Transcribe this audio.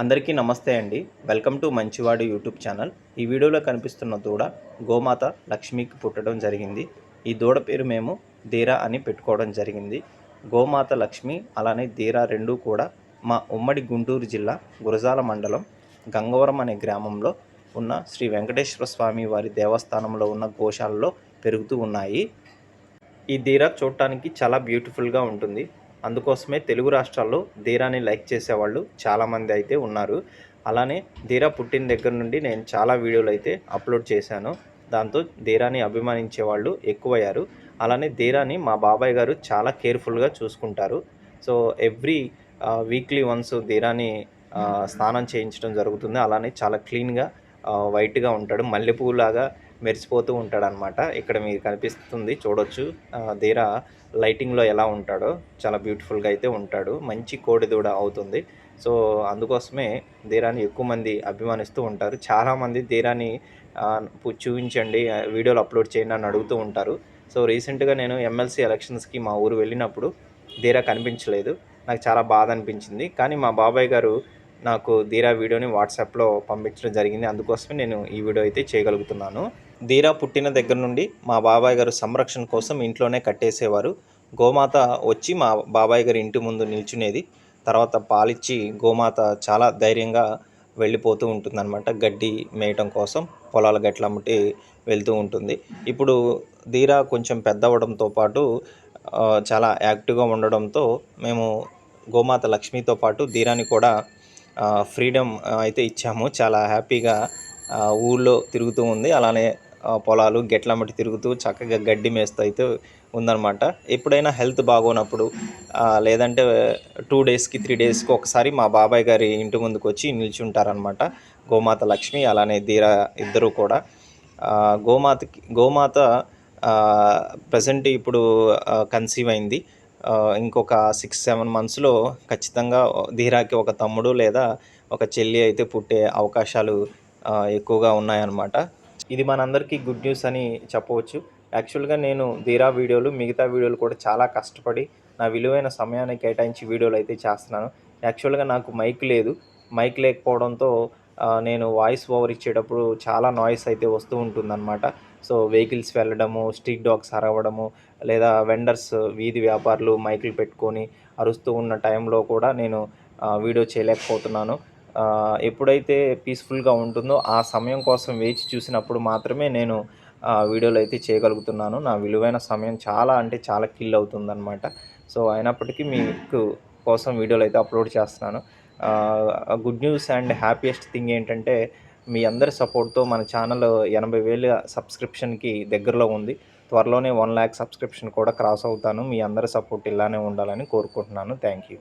అందరికీ నమస్తే అండి. Welcome to Manchivadu YouTube channel. ఈ వీడియోలో కనిపిస్తున్న దూడ గోమాత లక్ష్మికి పుట్టడం జరిగింది. ఈ దూడ పేరు మేము ధీరా అని పెట్టుకోవడం జరిగింది. గోమాత లక్ష్మి అలానే ధీరా రెండు కూడా మా ఉమ్మడి గుంటూరు జిల్లా గురజాల మండలం గంగవరం అనే గ్రామంలో ఉన్న శ్రీ వెంకటేశ్వర స్వామి వారి దేవస్థానంలో ఉన్న గోశాలలో పెరుగుతూ ఉన్నాయి. ఈ ధీరా చూడటానికి చాలా బ్యూటిఫుల్గా ఉంటుంది. అందుకోసమే తెలుగు రాష్ట్రాల్లో ధీరాని లైక్ చేసేవాళ్ళు చాలామంది అయితే ఉన్నారు. అలానే ధీరా పుట్టిన దగ్గర నుండి నేను చాలా వీడియోలు అయితే అప్లోడ్ చేశాను. దాంతో ధీరాని అభిమానించే వాళ్ళు ఎక్కువయ్యారు. అలానే ధీరాని మా బాబాయ్ గారు చాలా కేర్ఫుల్గా చూసుకుంటారు. సో ఎవ్రీ వీక్లీ వన్స్ ధీరాని స్నానం చేయించడం జరుగుతుంది. అలానే చాలా క్లీన్గా వైట్గా ఉంటాడు. మల్లెపూలాగా మెరిసిపోతూ ఉంటాడనమాట ఇక్కడ మీకు కనిపిస్తుంది చూడొచ్చు. ధీరా లైటింగ్లో ఎలా ఉంటాడో చాలా బ్యూటిఫుల్గా అయితే ఉంటాడు. మంచి కోడిదూడ అవుతుంది. సో అందుకోసమే ధీరాని ఎక్కువ మంది అభిమానిస్తూ ఉంటారు. చాలామంది ధీరాని చూపించండి వీడియోలు అప్లోడ్ చేయండి అని అడుగుతూ ఉంటారు. సో రీసెంట్గా నేను ఎమ్మెల్సీ ఎలక్షన్స్కి మా ఊరు వెళ్ళినప్పుడు ధీరా కనిపించలేదు. నాకు చాలా బాధ అనిపించింది. కానీ మా బాబాయ్ గారు నాకు ధీరా వీడియోని వాట్సాప్లో పంపించడం జరిగింది. అందుకోసమే నేను ఈ వీడియో అయితే చేయగలుగుతున్నాను. ధీరా పుట్టిన దగ్గర నుండి మా బాబాయ్ గారు సంరక్షణ కోసం ఇంట్లోనే కట్టేసేవారు. గోమాత వచ్చి మా బాబాయ్ గారి ఇంటి ముందు నిల్చునేది. తర్వాత పాలిచ్చి గోమాత చాలా ధైర్యంగా వెళ్ళిపోతూ ఉంటుందన్నమాట. గడ్డి మేయటం కోసం పొలాల గట్ల అమ్మటి వెళ్తూ ఉంటుంది. ఇప్పుడు ధీరా కొంచెం పెద్ద అవ్వడంతో పాటు చాలా యాక్టివ్గా ఉండడంతో మేము గోమాత లక్ష్మితో పాటు ధీరాని కూడా ఫ్రీడమ్ అయితే ఇచ్చాము. చాలా హ్యాపీగా ఊళ్ళో తిరుగుతూ ఉంది. అలానే పొలాలు గెట్ల మట్టి తిరుగుతూ చక్కగా గడ్డి మేస్తూ అయితే ఉందన్నమాట. ఎప్పుడైనా హెల్త్ బాగోనప్పుడు లేదంటే టూ డేస్కి త్రీ డేస్కి ఒకసారి మా బాబాయ్ గారి ఇంటి ముందుకు వచ్చి నిల్చుంటారనమాట గోమాత లక్ష్మి అలానే ధీరా ఇద్దరు కూడా. గోమాతకి గోమాత ప్రజెంట్ ఇప్పుడు కన్సీవ్ అయింది. ఇంకొక సిక్స్ సెవెన్ మంత్స్లో ఖచ్చితంగా ధీరాకి ఒక తమ్ముడు లేదా ఒక చెల్లి అయితే పుట్టే అవకాశాలు ఎక్కువగా ఉన్నాయన్నమాట. ఇది మనందరికీ గుడ్ న్యూస్ అని చెప్పవచ్చు. యాక్చువల్గా నేను ధీరా వీడియోలు మిగతా వీడియోలు కూడా చాలా కష్టపడి నా విలువైన సమయాన్ని కేటాయించి వీడియోలు అయితే చేస్తున్నాను. యాక్చువల్గా నాకు మైక్ లేదు. మైక్ లేకపోవడంతో నేను వాయిస్ ఓవర్ ఇచ్చేటప్పుడు చాలా నాయిస్ అయితే వస్తూ ఉంటుందన్నమాట. సో వెహికల్స్ వెళ్ళడము స్ట్రీట్ డాగ్స్ అరవడము లేదా వెండర్స్ వీధి వ్యాపారులు మైకులు పెట్టుకొని అరుస్తూ ఉన్న టైంలో కూడా నేను వీడియో చేయలేకపోతున్నాను. ఎప్పుడైతే పీస్ఫుల్గా ఉంటుందో ఆ సమయం కోసం వేచి చూసినప్పుడు మాత్రమే నేను వీడియోలు అయితే చేయగలుగుతున్నాను. నా విలువైన సమయం చాలా అంటే చాలా కిల్ అవుతుందన్నమాట. సో అయినప్పటికీ మీకు కోసం వీడియోలు అయితే అప్లోడ్ చేస్తున్నాను. Good news and happiest thing ఏంటంటే మీ అందరి సపోర్ట్తో మన ఛానల్ ఎనభై వేల సబ్స్క్రిప్షన్కి దగ్గరలో ఉంది. త్వరలోనే వన్ ల్యాక్ సబ్స్క్రిప్షన్ కూడా క్రాస్ అవుతాను. మీ అందరి సపోర్ట్ ఇలానే ఉండాలని కోరుకుంటున్నాను. Thank you.